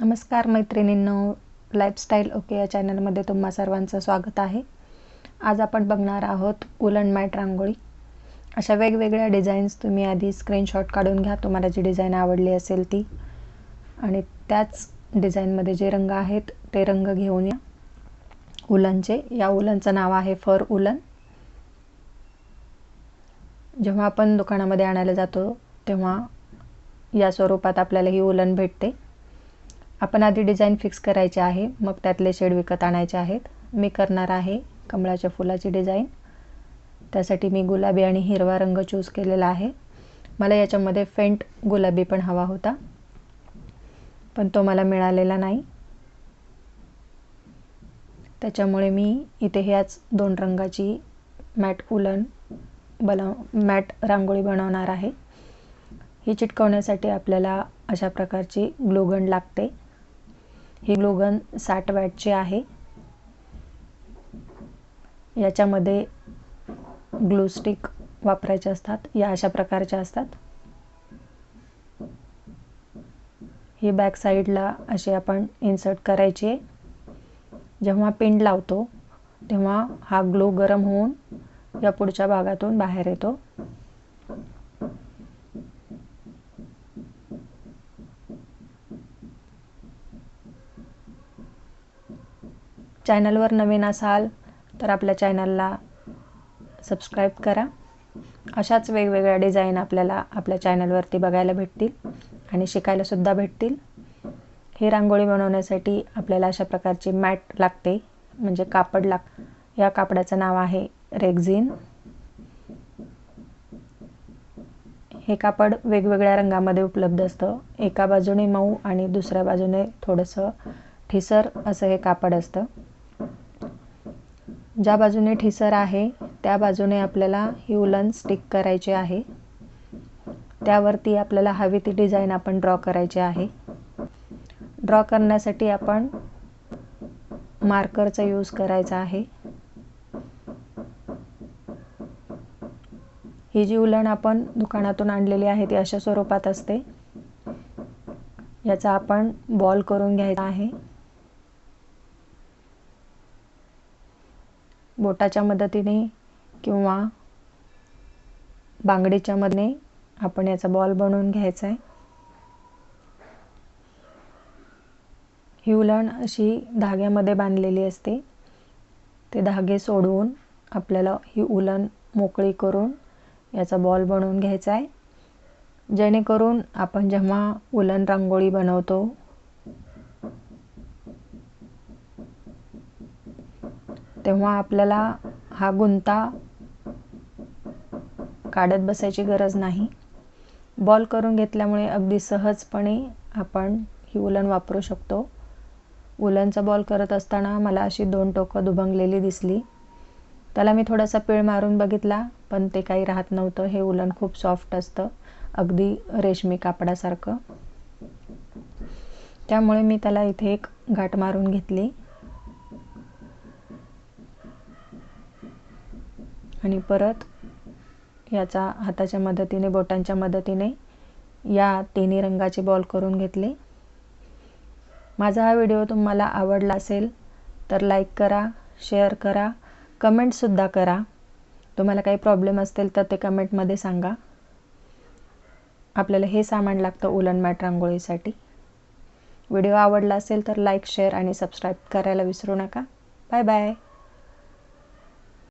नमस्कार मैत्रिणींनो lifestyle okay या चॅनलमध्ये तुम्हा सर्वांचं स्वागत आहे. आज आपण बघणार आहोत उलन मॅट रांगोळी. अशा वेगवेगळ्या डिझाईन्स तुम्ही आधी स्क्रीनशॉट काढून घ्या तुम्हाला जी डिझाईन आवडली असेल ती. आणि त्याच डिझाईनमध्ये जे रंग आहेत ते रंग घेऊन या. उलनचे या उलनचं नाव आहे फर उलन. जेव्हा आपण दुकानामध्ये आणायला जातो तेव्हा या स्वरूपात आपल्याला ही उलन भेटते. आपण आधी डिझाईन फिक्स करायची आहे. मग त्यातले शेड विकत आणायचे आहेत. मी करणार आहे कमळाच्या फुलाची डिझाईन त्यासाठी मी गुलाबी आणि हिरवा रंग चूज केलेला आहे. मला याच्यामध्ये फेंट गुलाबी पण हवा होता. पण तो मला मिळालेला नाही. त्याच्यामुळे मी इथे ह्याच दोन रंगाची मॅट उलन बनव मॅट रांगोळी बनवणार आहे. ही चिटकवण्यासाठी आपल्याला अशा प्रकारची ग्लोगन लागते. ही ग्लोगन साठ वॅटची आहे. याच्यामध्ये ग्लू स्टिक वापरायचे असतात. या अशा प्रकारच्या असतात. ही बॅक साईडला अशी आपण इन्सर्ट करायची आहे. जेव्हा पिंड लावतो तेव्हा हा ग्लो गरम होऊन या पुढच्या भागातून बाहेर येतो. चॅनलवर नवीन असाल तर आपल्या चॅनलला सबस्क्राईब करा. अशाच वेगवेगळ्या डिझाईन आपल्याला आपल्या चॅनलवरती बघायला भेटतील आणि शिकायलासुद्धा भेटतील. ही रांगोळी बनवण्यासाठी आपल्याला अशा प्रकारची मॅट लागते म्हणजे कापड लाग या कापडाचं नाव आहे रेग्झिन हे कापड वेगवेगळ्या रंगामध्ये उपलब्ध असतं. एका बाजूने मऊ आणि दुसऱ्या बाजूने थोडंसं ठिसर असं हे कापड असतं. ज्या बाजूने ठिसर आहे त्या बाजूने आपल्याला ही उलन स्टिक करायची आहे. त्यावरती आपल्याला हवी ती डिझाईन आपण ड्रॉ करायची आहे. ड्रॉ करण्यासाठी आपण मार्करचा यूज करायचा आहे. ही जी उलण आपण दुकानातून आणलेली आहे ती अशा स्वरूपात असते. याचा आपण बॉल करून घ्यायचा आहे. बोटाच्या मदतीने किंवा बांगडीच्या मदने आपण याचा बॉल बनवून घ्यायचा आहे. ही उलण अशी धाग्यामध्ये बांधलेली असते. ते धागे सोडवून आपल्याला ही उलण मोकळी करून याचा बॉल बनवून घ्यायचा आहे. जेणेकरून आपण जेव्हा उलन रांगोळी बनवतो तेव्हा आपल्याला हा गुंता काढत बसायची गरज नाही. बॉल करून घेतल्यामुळे अगदी सहजपणे आपण ही उलन वापरू शकतो. उलनचा बॉल करत असताना मला अशी दोन टोकं दुभंगलेली दिसली. त्याला मी थोडासा पिळ मारून बघितला पण ते काही राहत नव्हतं. हे उलन खूप सॉफ्ट असतं अगदी रेशमी कापडासारखं. त्यामुळे मी त्याला इथे एक गाठ मारून घेतली. आणि परत याचा हाताच्या मदतीने बोटांच्या मदतीने या तिन्ही रंगाचे बॉल करून घेतले. माझा हा व्हिडिओ तुम्हाला आवडला असेल तर लाईक करा शेअर करा कमेंटसुद्धा करा. तुम्हाला काही प्रॉब्लेम असतील तर ते कमेंटमध्ये सांगा. आपल्याला हे सामान लागतं उलन मॅट रांगोळीसाठी. व्हिडिओ आवडला असेल तर लाईक शेअर आणि सबस्क्राईब करायला विसरू नका. Bye bye